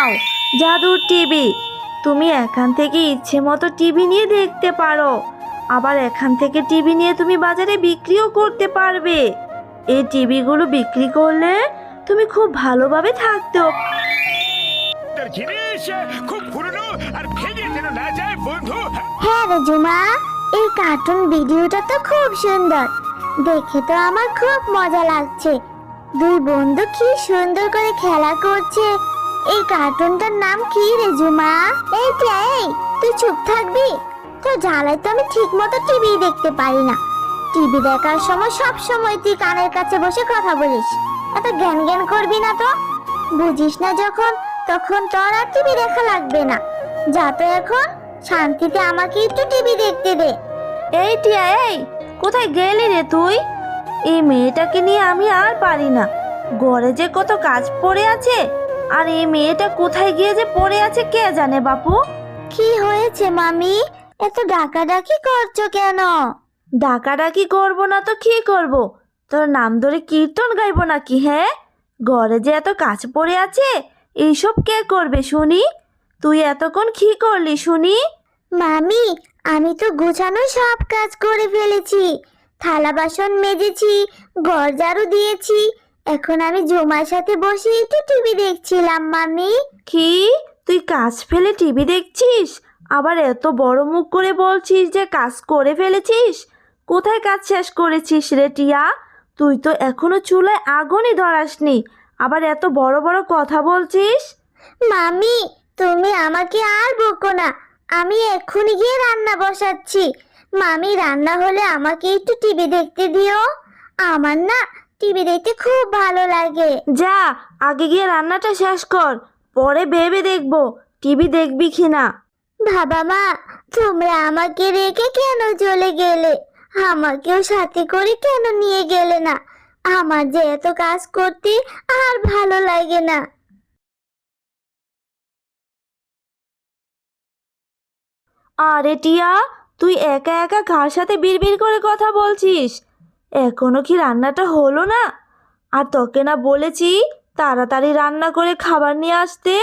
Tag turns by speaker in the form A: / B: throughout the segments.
A: নাও জাদুর টিভি। তুমি এখান থেকে ইচ্ছে মতো টিভি নিয়ে দেখতে পারো। আবার এখান থেকে টিভি নিয়ে তুমি বাজারে বিক্রিও করতে পারবে। এই টিভিগুলো বিক্রি করলে তুমি খুব ভালোভাবে থাকতেও
B: তোর জিনিস খুব পুরনো আর ভেঙে যেন না যায় বন্ধু।
C: হ্যাঁ রে জুমা এই কার্টুন ভিডিওটা তো খুব সুন্দর। দেখে তো আমার খুব মজা লাগছে। দুই বন্ধু কি সুন্দর করে খেলা করছে। এই কার্টুনটার নাম কি রে জুমা? এই তুই চুপ থাকবি? তো জ্বালায় তো আমি ঠিক মতো টিভি দেখতে পারি না। টিভি দেখার সময় সব সময় তুই কানের কাছে বসে কথা বলিস। এত জ্ঞান জ্ঞান করবি না তো? বুঝিস না যখন, তখন তোর আর টিভি দেখা লাগবে না। যা তো এখন, শান্তিতে আমাকে একটু টিভি দেখতে দে।
A: এই টিয়া, এই, কোথায় গেলি রে তুই? এই মেয়েটাকে নিয়ে আমি আর পারি না। ঘরে যে কত কাজ পড়ে আছে আর এই মেয়েটা কোথায় গিয়ে যে পড়ে আছে কে জানে বাপু?
C: কি হয়েছে মামি? এত ডাকাডাকি করছ কেন?
A: ডাকাডাকি করব না তো কি করব? তোর নাম ধরে কীর্তন গাইবো নাকি হ্যাঁ? ঘরে যে এত কাজ পড়ে আছে এইসব কে করবে শুনি? তুই এতক্ষণ কি করলি শুনি?
C: মামি আমি তো গুছানো সব কাজ করে ফেলেছি। থালা বাসন মেজেছি ঘর ঝাড়ু দিয়েছি এখন আমি জুমার সাথে বসে একটু টিভি দেখছিলাম মামি।
A: কি? তুই কাজ ফেলে টিভি দেখছিস? আবার এত বড় মুখ করে বলছিস যে কাজ করে ফেলেছিস? কোথায় কাজ শেষ করেছিস রে টিয়া? তুই তো এখনও চুলায় আগুনই ধরাসনি। আবার এত বড় বড় কথা বলছিস?
C: মামি তুমি আমাকে আর বকো না। আমি এক্ষুনি গিয়ে রান্না বসাচ্ছি। মামি রান্না হলে আমাকে একটু টিভি দেখতে দিও। আমার না টিভি দেখতে খুব ভালো লাগে।
A: যা আগে গিয়ে রান্নাটা শেষ কর পরে ভেবে দেখব টিভি দেখবি কি না
C: বাবা মা তোমরা আমাকে রেখে কেন চলে গেলে? আমাকেও সাথে করে কেন নিয়ে গেলে না? আমার যে এত কাজ করতে আর ভালো লাগে না।
A: আরে টিয়া তুই একা একা কার সাথে বিড়বিড় করে কথা বলছিস? এখনও কি রান্নাটা হলো না? আর তোকে না বলেছি তাড়াতাড়ি রান্না করে খাবার নিয়ে আসতে।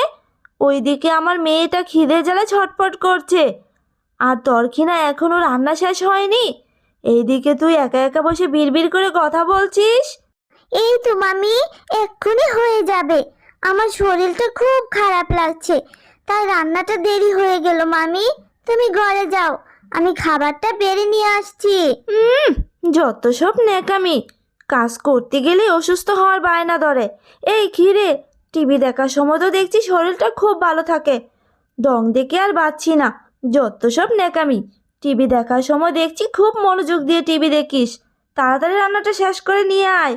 A: ওইদিকে আমার মেয়েটা খিদে জ্বালা ছটফট করছে। আর তোর কি না এখনও রান্না শেষ হয়নি? এইদিকে তুই একা একা বসে বিড়বিড় করে কথা বলছিস?
C: এই তো মামি এক্ষুনি হয়ে যাবে। আমার শরীরটা খুব খারাপ লাগছে। তাই রান্নাটা দেরি হয়ে গেল মামি। তুমি ঘরে যাও। আমি খাবারটা বেড়ে নিয়ে আসছি।
A: হুম যত সব নেকামি কাজ করতে গেলে অসুস্থ হওয়ার বায়না ধরে। এই খিরে টিভি দেখার সময় তো দেখছি শরীরটা খুব ভালো থাকে। ডং দেখে আর বাঁচছি না। যত সব নেকামি টিভি দেখার সময় দেখছি খুব মনোযোগ দিয়ে টিভি দেখিস। তাড়াতাড়ি রান্নাটা শেষ করে নিয়ে আয়।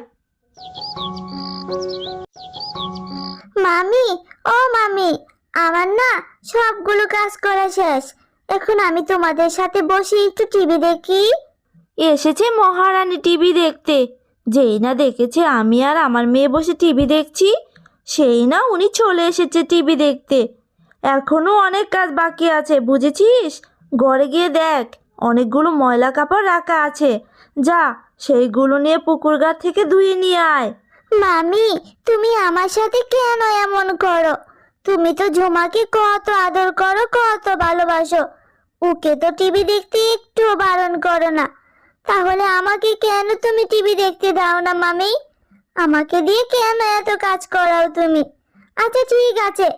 C: মামি, ও মামি, আমার না সবগুলো কাজ করা শেষ। এখন আমি তোমাদের সাথে বসে একটু টিভি দেখি।
A: এসেছে মহারানী টিভি দেখতে। যেই না দেখেছে, আমি আর আমার মেয়ে বসে টিভি দেখছি, সেই না উনি চলে এসেছে টিভি দেখতে। এখনও অনেক কাজ বাকি আছে, বুঝেছিস? ঘরে গিয়ে দেখ, অনেকগুলো ময়লা কাপড় রাখা আছে। যা, সেইগুলো নিয়ে পুকুর ঘাট থেকে ধুয়ে নিয়ে আয়।
C: মামি, তুমি আমার সাথে কেন এমন করো? তুমি তো ঝুমাকে কত আদর করো, কত ভালোবাসো। ওকে তো টিভি দেখতে একটু বারণ করো না। তাহলে আমাকে কেন তুমি টিভি দেখতে দাও না মামি? আমাকে দিয়ে কেন এত কাজ করাও তুমি? আচ্ছা ঠিক আছে।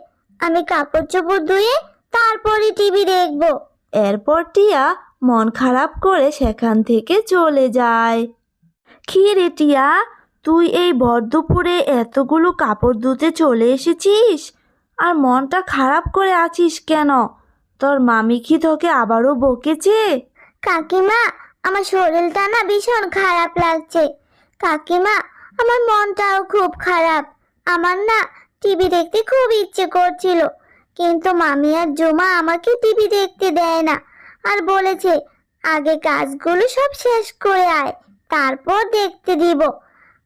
C: আমি কাপড় চোপড় ধুয়ে তারপরে টিভি দেখব।
A: এরপর টিয়া মন খারাপ করে সেখান থেকে চলে যায়। কি রে টিয়া তুই এই ভর দুপুরে এতগুলো কাপড় ধুতে চলে এসেছিস? আর মনটা খারাপ করে আছিস কেন? তোর মামি কি তোকে আবারও বকেছে?
C: কাকিমা আমার শরীরটা না ভীষণ খারাপ লাগছে। কাকিমা, আমার মনটাও খুব খারাপ। আমার না টিভি দেখতে খুব ইচ্ছে করছিল, কিন্তু মামি আর জুমা আমাকে টিভি দেখতে দেয় না আর বলেছে, আগে কাজগুলো সব শেষ করে আয়, তারপর দেখতে দিব।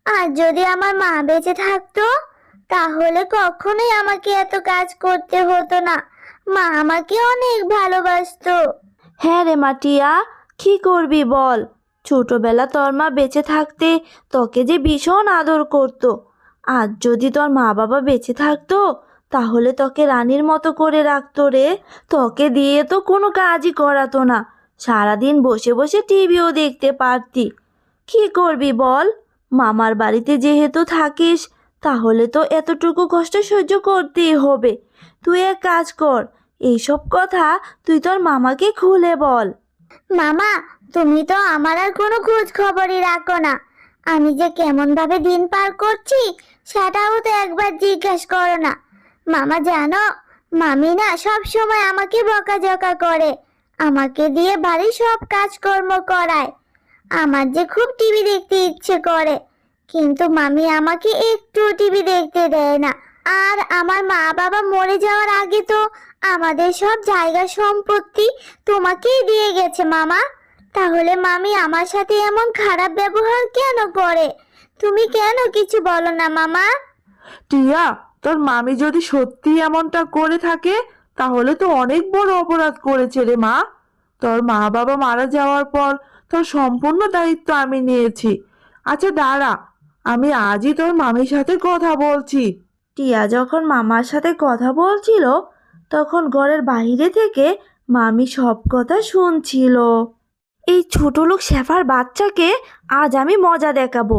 C: আর যদি আমার মা বেঁচে থাকতো, তাহলে কখনোই আমাকে এত কাজ করতে হতো না। মা আমাকে অনেক ভালোবাসতো।
A: হ্যাঁ রে মাটিয়া কি করবি বল? ছোটবেলা তোর মা বেঁচে থাকতে তোকে যে ভীষণ আদর করতো। আজ যদি তোর মা বাবা বেঁচে থাকতো, তাহলে তোকে রানীর মতো করে রাখতো রে। তোকে দিয়ে তো কোনো কাজই করাতো না। সারাদিন বসে বসে টিভিও দেখতে পারতি। কি করবি বল? মামার বাড়িতে যেহেতু থাকিস, তাহলে তো এতটুকু কষ্ট সহ্য করতেই হবে। তুই এক কাজ কর, এইসব কথা তুই তোর মামাকে খুলে বল।
C: মামা, তুমি তো আমার আর কোনো খোঁজ খবরই রাখো না। আমি যে কেমন ভাবে দিন পার করছি, সেটাও তো একবার জিজ্ঞেস করো না। মামা, জানো, মামি না সব সময় আমাকে বকাঝকা করে। আমাকে দিয়ে বাড়ির সব কাজকর্ম করায়। আমার যে খুব টিভি দেখতে ইচ্ছে করে। কিন্তু মামি আমাকে একটু টিভি দেখতে দেয় না। আর আমার মা বাবা মরে যাওয়ার আগে তো আমাদের সব জায়গা সম্পত্তি তোমাকেই দিয়ে গেছে মামা। তাহলে মামি আমার সাথে এমন খারাপ ব্যবহার কেন করে? তুমি কেন কিছু বলো না মামা?
D: টিয়া তোর মামি যদি সত্যি এমনটা করে থাকে তাহলে তো অনেক বড় অপরাধ করেছে রে মা। তোর মা বাবা মারা যাওয়ার পর তোর সম্পূর্ণ দায়িত্ব আমি নিয়েছি। আচ্ছা দাঁড়া আমি আজই তোর মামির সাথে কথা বলছি।
A: টিয়া যখন মামার সাথে কথা বলছিল তখন ঘরের বাইরে থেকে মামি সব কথা শুনছিল। এই ছোট লোক শেফার বাচ্চাকে আজ আমি মজা দেখাবো।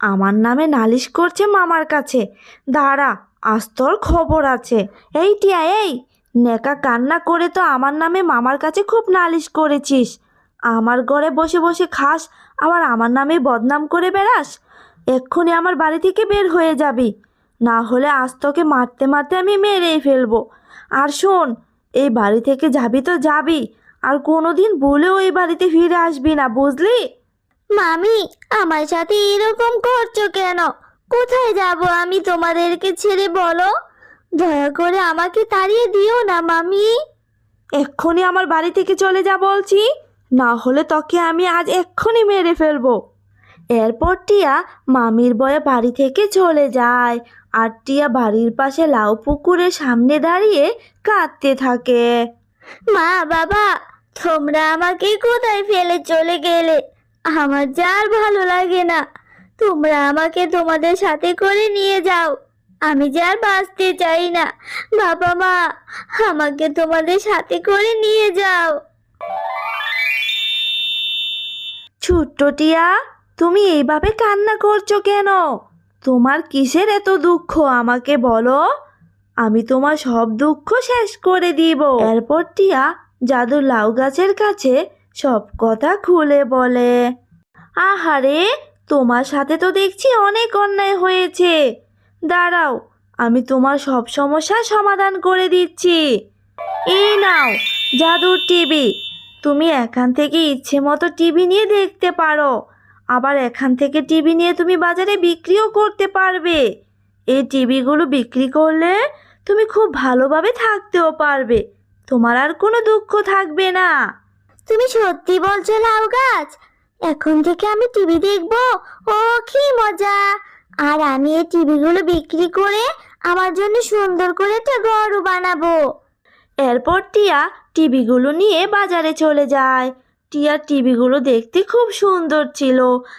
A: আমার নামে নালিশ করছে মামার কাছে। দাঁড়া, আজ তোর খবর আছে। এই টিয়া, এই! নেকা কান্না করে তো আমার নামে মামার কাছে খুব নালিশ করেছিস। আমার ঘরে বসে বসে খাস, আবার আমার নামে বদনাম করে বেড়াস। এক্ষুনি আমার বাড়ি থেকে বের হয়ে যাবি। না হলে আজ তোকে মারতে মারতে আমি মেরেই ফেলব। আর শোন এই বাড়ি থেকে যাবি তো যাবি আর কোনোদিন ভুলেও এই বাড়িতে ফিরে আসবি না বুঝলি?
C: মামি আমার সাথে এরকম করছ কেন? কোথায় যাব আমি তোমাদেরকে ছেড়ে বলো? দয়া করে আমাকে তাড়িয়ে দিও না মামি।
A: এক্ষুনি আমার বাড়ি থেকে চলে যা বলছি না হলে তোকে আমি আজ এক্ষুনি মেরে ফেলব। এরপর টিয়া মামির বয়ে বাড়ি থেকে চলে যায়। আর টিয়া বাড়ির পাশে লাউ পুকুরের সামনে দাঁড়িয়ে কাঁদতে থাকে।
C: মা বাবা তোমরা আমাকে কোথায় ফেলে চলে গেলে? আমার যা আর ভালো লাগে না। তোমরা আমাকে তোমাদের সাথে করে নিয়ে যাও। আমি যে আর বাঁচতে চাই না। বাবা মা আমাকে তোমাদের সাথে করে নিয়ে যাও।
A: ছোট্ট টিয়া তুমি এইভাবে কান্না করছ কেন? তোমার কিসের এত দুঃখ? আমাকে বলো। আমি তোমার সব দুঃখ শেষ করে দিব। এরপর টিয়া জাদু লাউ গাছের কাছে সব কথা খুলে বলে। আহারে, তোমার সাথে তো দেখছি অনেক অন্যায় হয়েছে। দাঁড়াও, আমি তোমার সব সমস্যার সমাধান করে দিচ্ছি। এই নাও জাদুর টিভি। তুমি এখান থেকে ইচ্ছে মতো টিভি নিয়ে দেখতে পারো। আবার এখান থেকে টিভি নিয়ে তুমি বাজারে বিক্রিও করতে পারবে। এই টিভিগুলো বিক্রি করলে তুমি খুব ভালোভাবে থাকতেও পারবে। তোমার আর কোনো দুঃখ থাকবে না।
C: তুমি সত্যি বলছো লাউ গাছ? এখন থেকে আমি টিভি দেখব। ও কি মজা! আর আমি এই টিভিগুলো বিক্রি করে আমার জন্য সুন্দর করে একটা ঘরও বানাবো।
A: এরপর টিয়া টিভিগুলো নিয়ে বাজারে চলে যায়। টিয়ার টিভিগুলো দেখতে খুব সুন্দর ছিল।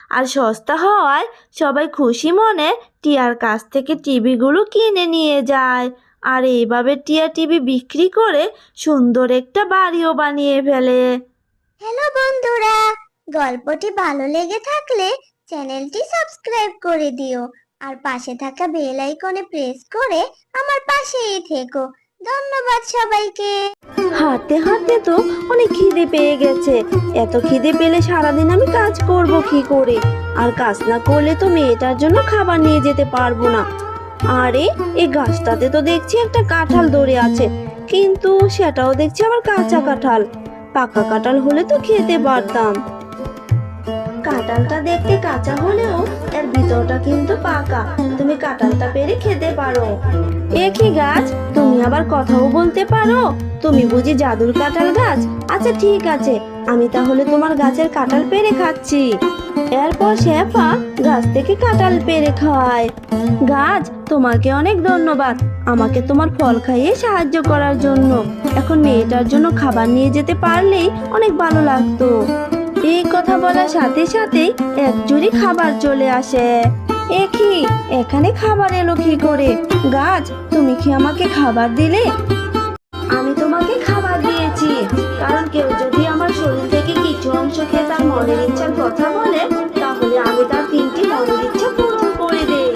A: আর সস্তা হওয়ায় সবাই খুশি মনে টিয়ার কাছ থেকে টিভিগুলো কিনে নিয়ে যায়। আর এইভাবে টিয়া টিভি বিক্রি করে সুন্দর একটা বাড়িও বানিয়ে ফেলে।
C: হ্যালো বন্ধুরা, গল্পটি ভালো লেগে থাকলে চ্যানেলটি সাবস্ক্রাইব করে দিও। আর পাশে থাকা বেল আইকনে প্রেস করে আমার পাশেই থেকো। ধন্যবাদ সবাইকে।
A: হাঁটতে হাঁটতে তো অনেক খিদে পেয়ে গেছে। এত খিদে পেলে সারাদিন আমি কাজ করব কি করে? আর কাজ না করলে তো মেয়েটার জন্য খাবার নিয়ে যেতে পারব না। আরে, এই গাছটাতে তো দেখছি একটা কাঁঠাল ধরে আছে। কিন্তু সেটাও দেখছি আবার কাঁচা কাঁঠাল। পাকা কাঁঠাল হলে তো খেতে পারতাম। কাঁঠালটা দেখতে কাঁচা হলেও এর ভিতরটা কিন্তু পাকা। তুমি কাঁঠালটা পেরে খেতে পারো। একই গাছ? তুমি আবার কথাও বলতে পারো। তুমি বুঝি জাদুর কাঁঠাল গাছ? আচ্ছা ঠিক আছে। আমি তাহলে তোমার গাছের কাঁঠাল পেরে খাচ্ছি। এরপর শেফা গাছ থেকে কাঁঠাল পেরে খায়। গাছ, তোমাকে অনেক ধন্যবাদ। আমাকে তোমার ফল খাইয়ে সাহায্য করার জন্য। এখন মেয়েটার জন্য খাবার নিয়ে যেতে পারলেই অনেক ভালো লাগতো। এই কথা বলার সাথে সাথেই এক জুড়ি খাবার চলে আসে।
E: এ কি এখানে খাবার এলো কি করে? গাছ, তুমি কি আমাকে খাবার দিলে? আমি তোমাকে খাবার দিয়েছি, কারণ কেউ যদি আমার শরীর থেকে কিছু অংশ খেয়ে তার মনের ইচ্ছার কথা বলে, তাহলে আমি তার তিনটি মনের ইচ্ছা পূরণ করে দেই।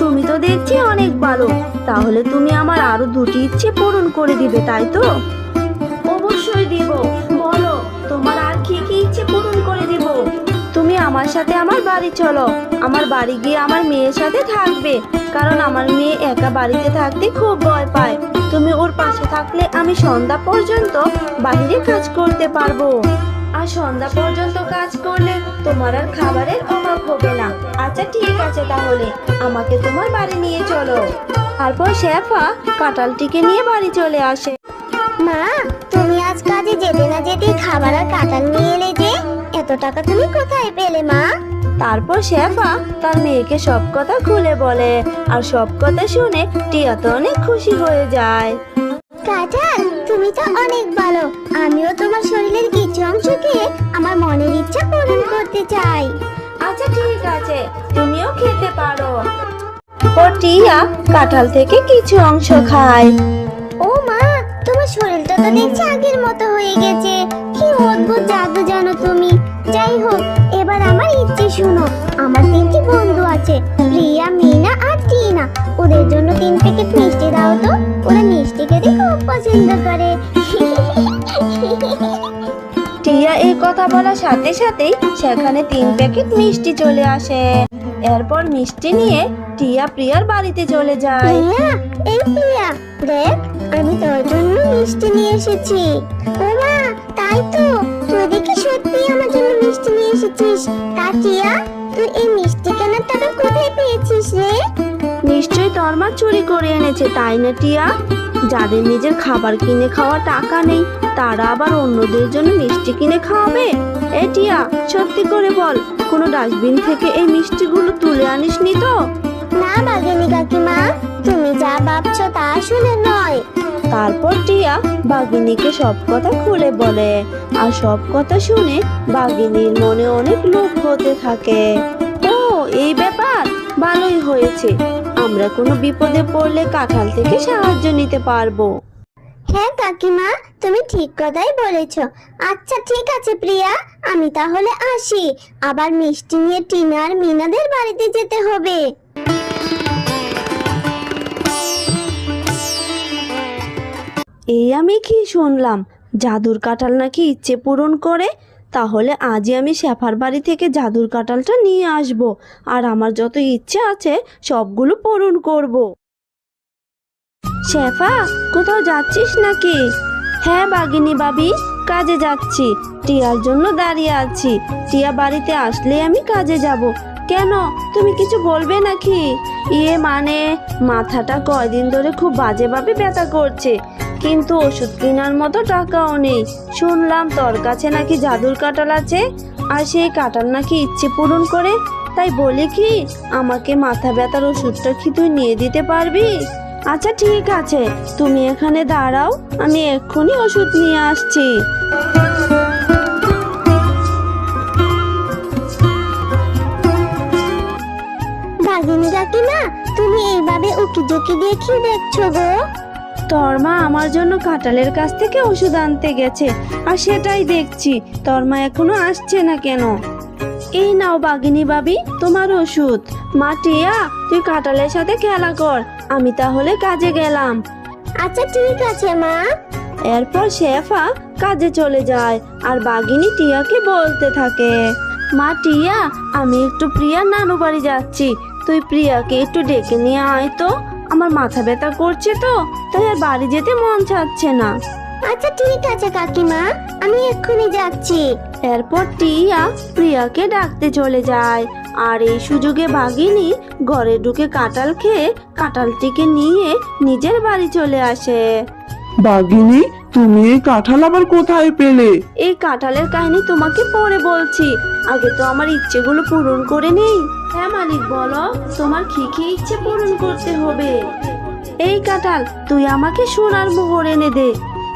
E: তুমি তো দেখছি অনেক ভালো তাহলে তুমি আমার আরও দুটি ইচ্ছে পূরণ করে দিবে, তাই তো? অবশ্যই দিব। আমার সাথে আমার বাড়ি চলো। আমার বাড়ি গিয়ে আমার মেয়ের সাথে থাকবে। কারণ আমার মেয়ে একা বাড়িতে থাকতে খুব ভয় পায়। তুমি ওর পাশে থাকলে আমি সন্ধ্যা পর্যন্ত বাইরে কাজ করতে পারব। আর সন্ধ্যা পর্যন্ত কাজ করলে তোমার আর খাবারের অভাব হবে না। আচ্ছা ঠিক আছে তাহলে। আমাকে তোমার বাড়ি নিয়ে চলো। তারপর শেফা কাঁঠালটিকে নিয়ে বাড়ি চলে আসে।
C: মা, তুমি আজ কাজে যেতে না যেতেই খাবার আর কাঁঠাল নিয়ে এলে যে? এত টাকা তুমি কোথায় পেলে মা?
E: তারপর শেফা তার মেয়েকে সব কথা খুলে বলে আর সব কথা শুনে টিয়া তো অনেক খুশি হয়ে যায়।
C: কাঁঠাল তুমি তো অনেক ভালো। আমিও তোমার শরীরের কিছু অংশ খেয়ে আমার মনের ইচ্ছা পূরণ করতে চাই।
E: আচ্ছা ঠিক আছে। তুমিও খেতে পারো। ও টিয়া কাঁঠাল থেকে কিছু অংশ খায়।
C: ও মা তোমার শরীরটা তো দেখছি আগের মতো হয়ে গেছে। কি অদ্ভুত জাদু জানো তুমি? যাই হোক এবার আমার ইচ্ছে শুনো। আমার তিনটি বন্ধু আছে প্রিয়া মিনা আর টিনা। ওদের জন্য তিন প্যাকেট মিষ্টি দাও তো। ওরা মিষ্টি খেতে খুব পছন্দ করে।
E: টিয়া এই কথা বলার সাথে সাথেই সেখানে তিন প্যাকেট মিষ্টি চলে আসে। এরপর মিষ্টি নিয়ে টিয়া প্রিয়ার বাড়িতে চলে যায়।
C: প্রিয়া এই প্রিয়া দেখ। আমি তোর জন্য মিষ্টি নিয়ে এসেছি। ওমা, তাই তো। তুই দেখি সত্যি আমার জন্য মিষ্টি নিয়ে এসেছিস। তা টিয়া তুই এই মিষ্টি কেনার টাকা কোথায় পেয়েছিস রে?
E: নিশ্চয়ই তোর মা চুরি করে এনেছে, তাই না টিয়া? যাদের নিজের খাবার কিনে খাওয়া টাকা নেই, তারা আবার অন্যদের জন্য মিষ্টি কিনে খাওয়াবে? এ টিয়া, সত্যি করে বল, কোনো ডাস্টবিন থেকে এই মিষ্টিগুলো তুলে আনিসনি তো?
C: না বাগিনী কাকিমা তুমি যা ভাবছ তা শুনে নয়।
E: তারপর টিয়া বাঘিনীকে সব কথা খুলে বলে আর সব কথা শুনে বাঘিনীর মনে অনেক লোভ হতে থাকে। ও এই ব্যাপার? ভালোই হয়েছে। আমরা কোনো বিপদে পড়লে কাঁঠাল থেকে সাহায্য নিতে পারব।
C: হ্যাঁ কাকিমা তুমি ঠিক কথাই বলেছ। আচ্ছা ঠিক আছে প্রিয়া আমি তাহলে আসি। আবার মিষ্টি নিয়ে টিনা আর মিনাদের বাড়িতে যেতে হবে।
E: এই আমি কি শুনলাম? জাদুর কাঁঠাল নাকি ইচ্ছে পূরণ করে? তাহলে আজই আমি শেফার বাড়ি থেকে জাদুর কাঁঠালটা নিয়ে আসব, আর আমার যত ইচ্ছে আছে সবগুলো পূরণ করব। শেফা, কোথাও যাচ্ছিস নাকি? হ্যাঁ বাগিনী বাবি, কাজে যাচ্ছি। টিয়ার জন্য দাঁড়িয়ে আছি। টিয়া বাড়িতে আসলে আমি কাজে যাব। কেন? তুমি কিছু বলবে নাকি? ইয়ে মানে মাথাটা কয়দিন ধরে খুব বাজেভাবে ব্যথা করছে। কিন্তু ওষুধ কেনার মতো টাকাও নেই। শুনলাম তোর কাছে নাকি জাদুর কাঁঠাল আছে, আর সেই কাঁঠাল নাকি ইচ্ছে পূরণ করে। তাই বলি কি, আমাকে মাথা ব্যথার ওষুধটা কি তুই নিয়ে দিতে পারবি? আচ্ছা ঠিক আছে, তুমি এখানে দাঁড়াও, আমি এক্ষুনি ওষুধ নিয়ে আসছি।
C: কাকিমা তুমি এইভাবে উকি ঝুঁকি দিয়ে কি দেখছ গো?
E: তোর মা আমার জন্য কাঁঠালের কাছ থেকে ওষুধ আনতে গেছে আর সেটাই দেখছি। তোর মা এখনও আসছে না কেন? এই নাও বাগিনী বাবি তোমার ওষুধ। মা টিয়া তুই কাঁঠালের সাথে খেলা কর আমি তাহলে কাজে গেলাম।
C: আচ্ছা ঠিক আছে মা।
E: এরপর শেফা কাজে চলে যায় আর বাগিনী টিয়াকে বলতে থাকে মা টিয়া আমি একটু প্রিয়ার নানু বাড়ি যাচ্ছি। তুই প্রিয়াকে একটু ডেকে নিয়ে আয় তো। আমার মাথা ব্যথা করছে তো তাই আর বাড়ি যেতে মন চাচ্ছে না।
C: আচ্ছা ঠিক আছে কাকিমা আমি এক্ষুনি যাচ্ছি।
E: এরপর টিয়া প্রিয়াকে ডাকতে চলে যায় আর এই সুযোগে বাঘিনী ঘরে ঢুকে কাঁটাল খেয়ে কাঁটালটিকে নিয়ে নিজের বাড়ি চলে আসে।
D: বাঘিনী তুমি এই কাঁঠাল আবার কোথায় পেলে?
E: এই কাঁঠালের কাহিনী তোমাকে পরে বলছি। আগে তো আমার ইচ্ছেগুলো পূরণ করে নেই। হ্যাঁ মালিক বলো তোমার কি কি ইচ্ছে পূরণ করতে হবে? এই কাঁঠাল তুই আমাকে সোনার মোহর এনে দে।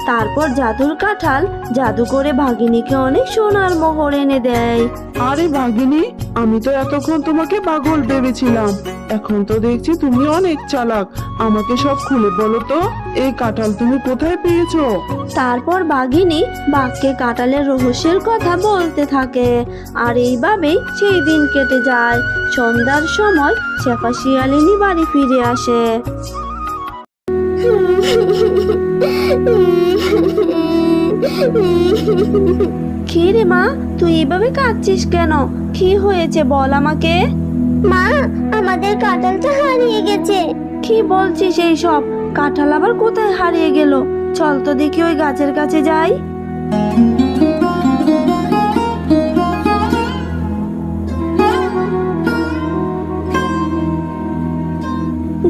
E: তারপর জাদুর কাঁঠাল জাদু করে ভাগিনীকে অনেক সোনার মোহর এনে দেয়।
D: আরে বাঘিনী আমি তো এতক্ষণ তোমাকে পাগল ভেবেছিলাম। এখন তো দেখছি তুমি অনেক চালাক। আমাকে সব খুলে বলো তো এই কাঁঠাল তুমি কোথায় পেয়েছ?
E: তারপর বাঘিনী বাঘকে কাঁঠালের রহস্যের কথা বলতে থাকে। আর এইভাবেই সেই দিন কেটে যায়। সন্ধ্যার সময় শেফা শিয়ালিনী বাড়ি ফিরে আসে। কি রে মা তুই এভাবে কাঁদছিস কেন? কি হয়েছে বল আমাকে?
C: মা আমাদের কাঁঠালটা হারিয়ে গেছে।
E: কি বলছিস এই সব কাঁঠাল আবার কোথায় হারিয়ে গেল? চল তো দেখি ওই গাছের কাছে যাই।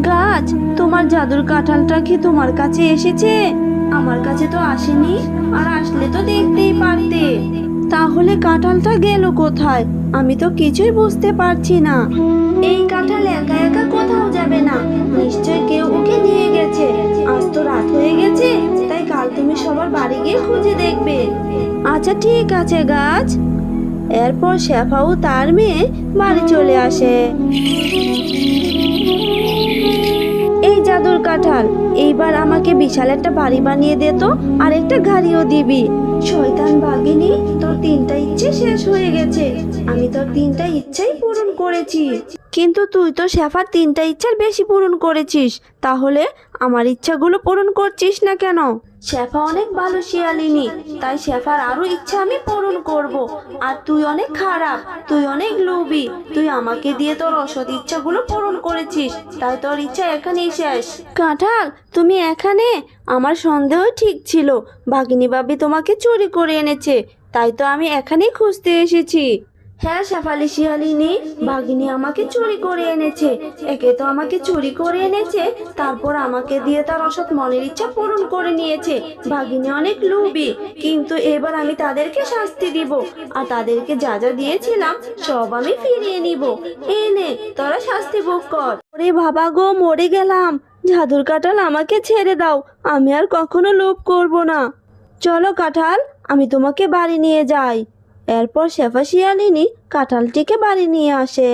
E: গাছ তোমার জাদুর কাঁঠালটা কি তোমার কাছে এসেছে? আমার কাছে তো আসেনি আর আসলে তো দেখতেই পারতে। তাহলে কাঁঠালটা গেল কোথায়? আমি তো কিছুই বুঝতে পারছি না। এই কাঁঠাল একা একা কোথাও যাবে না। নিশ্চয় কেউ ওকে নিয়ে গেছে। আজ তো রাত হয়ে গেছে, তাই কাল তুমি সবার বাড়ি গিয়ে খুঁজে দেখবে। আচ্ছা ঠিক আছে, গাছ। এরপর শেফাও তার মেয়ে বাড়ি চলে আসে। এই জাদুর কাঁঠাল, এইবার আমাকে বিশাল একটা বাড়ি বানিয়ে দে তো, আর একটা গাড়িও দিবি। শয়তান তোর তিনটা ইচ্ছে শেষ হয়ে গেছে। আমি তোর তিনটা ইচ্ছাই পূরণ করেছি। কিন্তু তুই তো শেফার তিনটা ইচ্ছার বেশি পূরণ করেছিস। তাহলে আমার ইচ্ছাগুলো পূরণ করছিস না কেন? শেফা অনেক ভালো শিয়ালিনী, তাই শেফার আরও ইচ্ছা আমি পূরণ করব। আর তুই অনেক খারাপ, তুই অনেক লোভী, তুই আমাকে দিয়ে তোর অসৎ ইচ্ছাগুলো পূরণ করেছিস, তাই তোর ইচ্ছা এখানেই শেষ। কাঁঠাল, তুমি এখানে? আমার সন্দেহ ঠিক ছিল। ভাগিনী বাবি তোমাকে চুরি করে এনেছে। তাই তো আমি এখানেই খুঁজতে এসেছি। হ্যাঁ শেফালি শিয়ালিনী ভাগিনী আমাকে চুরি করে এনেছে। একে তো আমাকে চুরি করে এনেছে তারপর আমাকে দিয়ে তার অসৎ মনের ইচ্ছা পূরণ করে নিয়েছে। ভাগিনী অনেক লোভী কিন্তু এবার আমি তাদেরকে শাস্তি দিব। আর তাদেরকে যা যা দিয়েছিলাম সব আমি ফিরিয়ে নিব। এই নে তোরা শাস্তি ভোগ কর। ওরে বাবা গো মরে গেলাম। ঝাদুর কাঁঠাল আমাকে ছেড়ে দাও। আমি আর কখনো লোভ করব না। চলো কাঁঠাল আমি তোমাকে বাড়ি নিয়ে যাই। এরপর শেফা শিয়ালিনী কাঁঠালটিকে বাড়ি নিয়ে আসে।